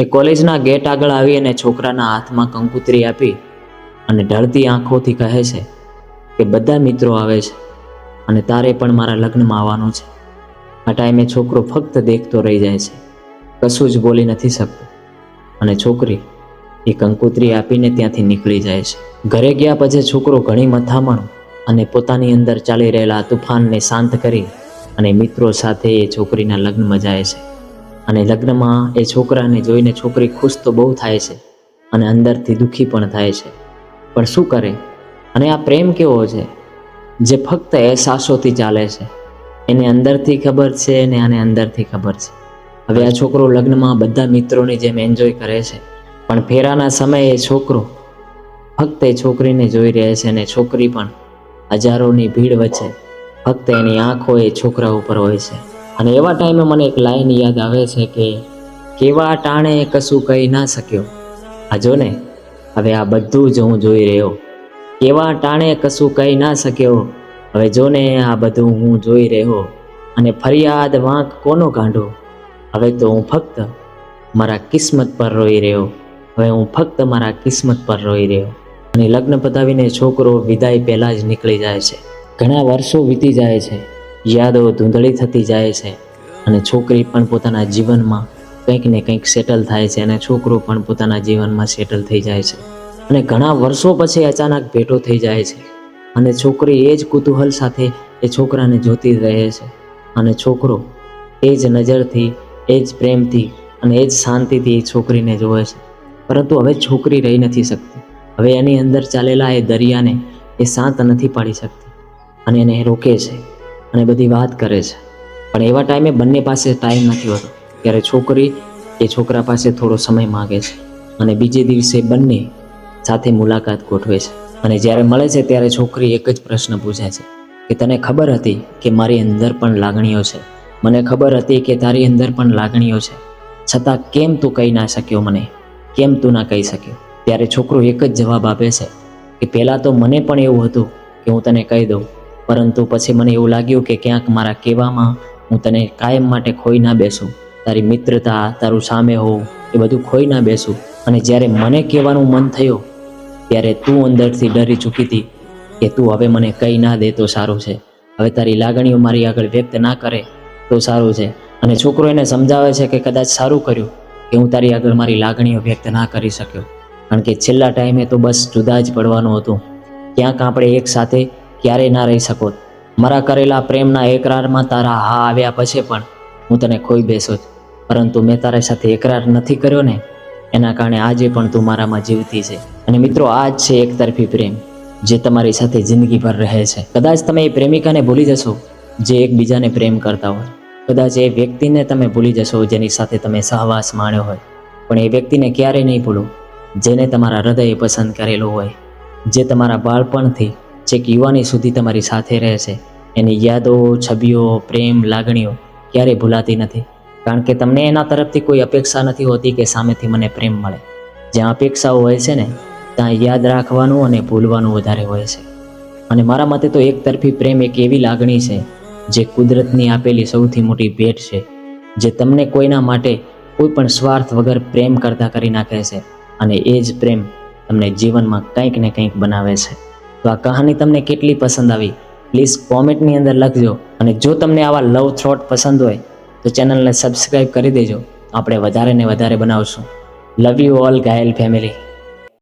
એ કોલેજના ગેટ આગળ આવી અને છોકરાના હાથમાં કંકુતરી આપી અને ઢળતી આંખોથી કહે છે કે બધા મિત્રો આવે છે અને તારે પણ મારા લગ્નમાં આવવાનું છે. આ ટાઈમે છોકરો ફક્ત દેખતો રહી જાય છે. કશું જ બોલી નથી શકતો. અને છોકરી એ કંકુતરી આપીને ત્યાંથી નીકળી જાય છે. ઘરે ગયા પછી છોકરો ઘણી મથામણ અને પોતાની અંદર ચાલી રહેલા તુફાનને શાંત કરી અને મિત્રો સાથે એ છોકરીના લગ્નમાં જાય છે. અને લગ્નમાં એ છોકરાને જોઈને છોકરી ખુશ તો બહુ થાય છે અને અંદરથી દુઃખી પણ થાય છે. પણ શું કરે? અને આ પ્રેમ કેવો છે? જે ફક્ત અહેસાસોથી ચાલે છે. એને અંદરથી ખબર છે અને આને અંદરથી ખબર છે. હવે આ છોકરો લગ્નમાં બધા મિત્રોની જેમ એન્જોય કરે છે. પણ ફેરાના સમયે એ છોકરો ફક્ત એ છોકરીને જોઈ રહે છે અને છોકરી પણ હજારોની ભીડ વચ્ચે ફક્ત એની આંખો એ છોકરા ઉપર હોય છે. અને એવા ટાઈમે મને એક લાઈન યાદ આવે છે કે કેવા ટાણે કશું કહી ના શક્યો. આ જો ને, હવે આ બધું જ હું જોઈ રહ્યો. કેવા ટાણે કશું કહી ના શક્યો. હવે જો ને આ બધું હું જોઈ રહ્યો અને ફરિયાદ વાંક કોનો કાંઢો હવે તો હું ફક્ત મારા કિસ્મત પર રોઈ રહ્યો. હવે હું ફક્ત મારા કિસ્મત પર રોઈ રહ્યો. અને લગ્ન પતાવીને છોકરો વિદાય પહેલાં જ નીકળી જાય છે. ઘણા વર્ષો વીતી જાય છે. યાદો ધૂંધળી થતી જાય છે અને છોકરી પણ પોતાના જીવનમાં કંઈક ને કંઈક સેટલ થાય છે અને છોકરો પણ પોતાના જીવનમાં સેટલ થઈ જાય છે. અને ઘણા વર્ષો પછી અચાનક ભેટો થઈ જાય છે અને છોકરી એ જ કુતૂહલ સાથે એ છોકરાને જોતી રહે છે અને છોકરો એ જ નજરથી, એ જ પ્રેમથી અને એ જ શાંતિથી એ છોકરીને જોવે છે. પરંતુ હવે છોકરી રહી નથી શકતી. હવે એની અંદર ચાલેલા એ દરિયાને એ શાંત નથી પાડી શકતી અને એને રોકે છે. અને બધી વાત કરે છે. પણ એવા ટાઈમે બંને પાસે ટાઈમ નથી હોતો. ત્યારે છોકરી એ છોકરા પાસે થોડો સમય માગે છે અને બીજે દિવસે બંને સાથે મુલાકાત ગોઠવે છે. અને જ્યારે મળે છે ત્યારે છોકરી એક જ પ્રશ્ન પૂછે છે કે તને ખબર હતી કે મારી અંદર પણ લાગણીઓ છે? મને ખબર હતી કે તારી અંદર પણ લાગણીઓ છે. છતાં કેમ તું કહી ના શક્યો મને? કેમ તું ના કહી શક્યો? ત્યારે છોકરો એક જ જવાબ આપે છે કે પહેલાં તો મને પણ એવું હતું કે હું તને કહી દઉં પરંતુ પછી મને એવું લાગ્યું કે ક્યાંક મારા કહેવામાં હું તને કાયમ માટે ખોઈ ના બેસું. તારી મિત્રતા, તારું સામે હોવું, એ બધું ખોઈ ના બેસું. અને જ્યારે મને કહેવાનું મન થયું, ત્યારે તું અંદરથી ડરી ચૂકી હતી કે તું હવે મને કહી ના દે તો સારું છે. હવે તારી લાગણીઓ મારી આગળ વ્યક્ત ના કરે તો સારું છે. અને છોકરો એને સમજાવે છે કે કદાચ સારું કર્યું કે હું તારી આગળ મારી લાગણીઓ વ્યક્ત ના કરી શક્યો. કારણ કે છેલ્લા ટાઈમે તો બસ જુદા જ પડવાનું હતું. ક્યાંક આપણે એક સાથે ક્યારેય ના રહી શકો. મારા કરેલા પ્રેમના એકરારમાં તારા હા આવ્યા પછી પણ હું તને ખોઈ બેસો પરંતુ મેં તારા સાથે એકરાર નથી કર્યો ને, એના કારણે આજે પણ તું મારામાં જીવતી છે. અને મિત્રો, આ જ છે એકતરફી પ્રેમ, જે તમારી સાથે જિંદગીભર રહે છે. કદાચ તમે એ પ્રેમિકાને ભૂલી જશો, જે એકબીજાને પ્રેમ કરતા હોય. કદાચ એ વ્યક્તિને તમે ભૂલી જશો, જેની સાથે તમે સહવાસ માણ્યો હોય. પણ એ વ્યક્તિને ક્યારેય નહીં ભૂલો, જેને તમારા હૃદયે પસંદ કરેલો હોય. જે તમારા બાળપણથી છેક યુવાની સુધી તમારી સાથે રહે છે એની યાદો, છબીઓ, પ્રેમ, લાગણીઓ ક્યારેય ભૂલાતી નથી. કારણ કે તમને એના તરફથી કોઈ અપેક્ષા નથી હોતી કે સામેથી મને પ્રેમ મળે. જ્યાં અપેક્ષાઓ હોય છે ને, ત્યાં યાદ રાખવાનું અને ભૂલવાનું વધારે હોય છે. અને મારા મતે તો એક તરફી પ્રેમ એક એવી લાગણી છે, જે કુદરતની આપેલી સૌથી મોટી ભેટ છે, જે તમને કોઈના માટે કોઈ પણ સ્વાર્થ વગર પ્રેમ કરતા કરી નાખે છે. અને એ જ પ્રેમ તમને જીવનમાં કંઈક ને કંઈક બનાવે છે. તો આ કહાની તમને કેટલી પસંદ આવી? પ્લીઝ કોમેન્ટની અંદર લખજો. અને જો તમને આવા લવ થ્રોટ પસંદ હોય, તો ચેનલને સબસ્ક્રાઈબ કરી દેજો. આપણે વધારે ને વધારે બનાવશું. Love you all Ghayal family